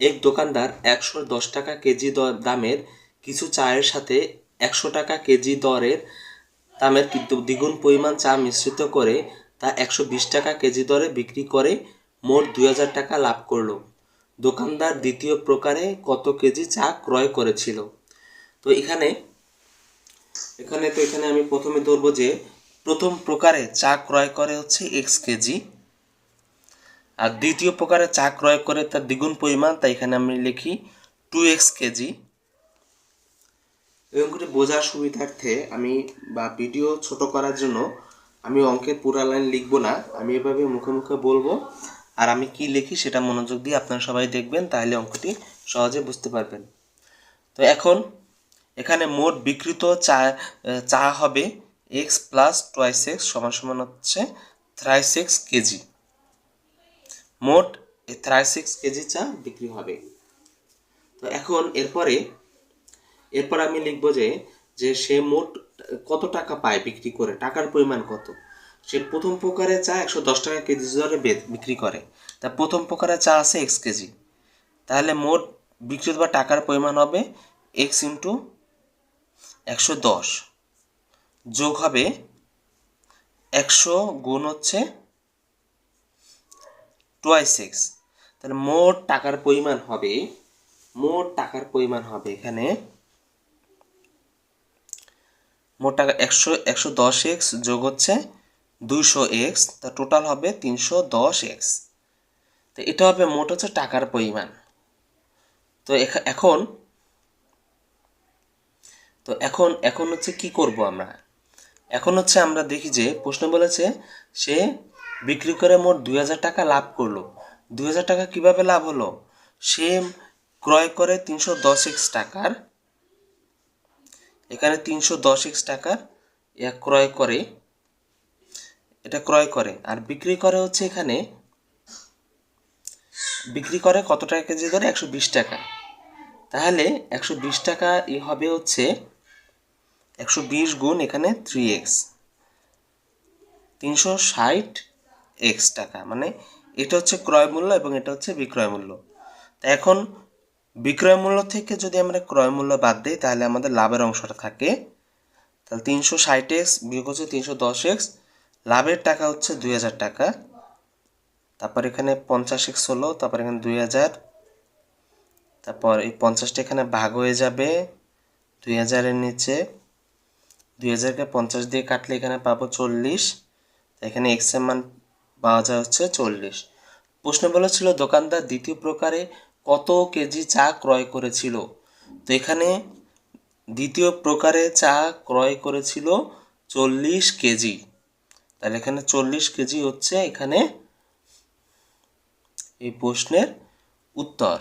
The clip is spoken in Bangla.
এক দোকানদার একশো দশ টাকা কেজি দামের কিছু চায়ের সাথে একশো টাকা কেজি দরের দামের কিন্তু দ্বিগুণ পরিমাণ চা মিশ্রিত করে তা একশো বিশ টাকা কেজি দরে বিক্রি করে মোট দুই হাজার টাকা লাভ করল। দোকানদার দ্বিতীয় প্রকারে কত কেজি চা ক্রয় করেছিল? তো এখানে এখানে তো এখানে আমি প্রথমে ধরবো যে প্রথম প্রকারে চা ক্রয় করে হচ্ছে এক্স কেজি। আর দ্বিতীয় প্রকারে চা ক্রয় করে তার দ্বিগুণ পরিমাণ তাই এখানে আমি লিখি টু এক্স কেজি। এরকম করে বোঝার সুবিধার্থে আমি বা ভিডিও ছোট করার জন্য আমি অঙ্কের পুরা লাইন লিখব না। আমি এভাবে মুখে মুখে বলব। আর আমি কি লিখি সেটা মনোযোগ দিয়ে আপনারা সবাই দেখবেন, তাহলে অঙ্কটি সহজে বুঝতে পারবেন। তো এখন এখানে মোট বিকৃত চা চা হবে এক্স প্লাস টোয়াইস এক্স সমান সমান হচ্ছে থ্রাইস এক্স কেজি। মোট থ্রাই সিক্স কেজি চা বিক্রি হবে। তো এখন এরপরে, এরপর আমি লিখব যে যে সে মোট কত টাকা পায় বিক্রি করে, টাকার পরিমাণ কত? সে প্রথম প্রকারে চা একশো দশ টাকা কেজি দরে বিক্রি করে। তা প্রথম প্রকারে চা আছে এক্স কেজি। তাহলে মোট বিক্রিত বা টাকার পরিমাণ হবে এক্স ইন্টু একশো দশ যোগ হবে একশো গুণ হচ্ছে টোয়াইস এক্স তাহলে মোট টাকার পরিমাণ হবে, মোট টাকার পরিমাণ হবে এখানে মোট টাকা একশো একশো দশ এক্স যোগ হচ্ছে দুইশো এক্স তা টোটাল হবে তিনশো দশ এক্স তো এটা হবে মোট হচ্ছে টাকার পরিমাণ। তো এখা- এখন, তো এখন এখন হচ্ছে কি করব আমরা? এখন হচ্ছে আমরা দেখি যে প্রশ্ন বলেছে, সে বিক্রি করে মোট দুই হাজার টাকা লাভ করল। দুই হাজার টাকা কীভাবে লাভ হলো? সে ক্রয় করে তিনশো দশ এক্স টাকার। এখানে তিনশো দশ এক্স টাকার ক্রয় করে, এটা ক্রয় করে। আর বিক্রি করে হচ্ছে এখানে, বিক্রি করে কত টাকা কেজি ধরে একশো বিশ টাকা। তাহলে একশো বিশ টাকা ই হবে হচ্ছে একশো বিশ গুণ এখানে থ্রি এক্স। তিনশো ষাট এক্স টাকা। মানে এটা হচ্ছে ক্রয় মূল্য এবং এটা হচ্ছে বিক্রয় মূল্য। তা এখন বিক্রয় মূল্য থেকে যদি আমরা ক্রয় মূল্য বাদ দিই, তাহলে আমাদের লাভের অংশটা থাকে। তাহলে তিনশো ষাট এক্স বিয়োগ হচ্ছে তিনশো দশ এক্স লাভের টাকা হচ্ছে দুই হাজার টাকা। তারপর এখানে পঞ্চাশ এক্স হলো, তারপর এখানে দুই হাজার। তারপর এই পঞ্চাশটা এখানে ভাগ হয়ে যাবে দুই হাজারের নিচে। দুই হাজারকে পঞ্চাশ দিয়ে কাটলে এখানে পাবো চল্লিশ। এখানে এক্সের মান পাওয়া যায় হচ্ছে চল্লিশ। প্রশ্ন বলেছিল, দোকানদার দ্বিতীয় প্রকারে কত কেজি চা ক্রয় করেছিল? তো এখানে দ্বিতীয় প্রকারে চা ক্রয় করেছিল চল্লিশ কেজি। তাহলে এখানে চল্লিশ কেজি হচ্ছে এখানে এই প্রশ্নের উত্তর।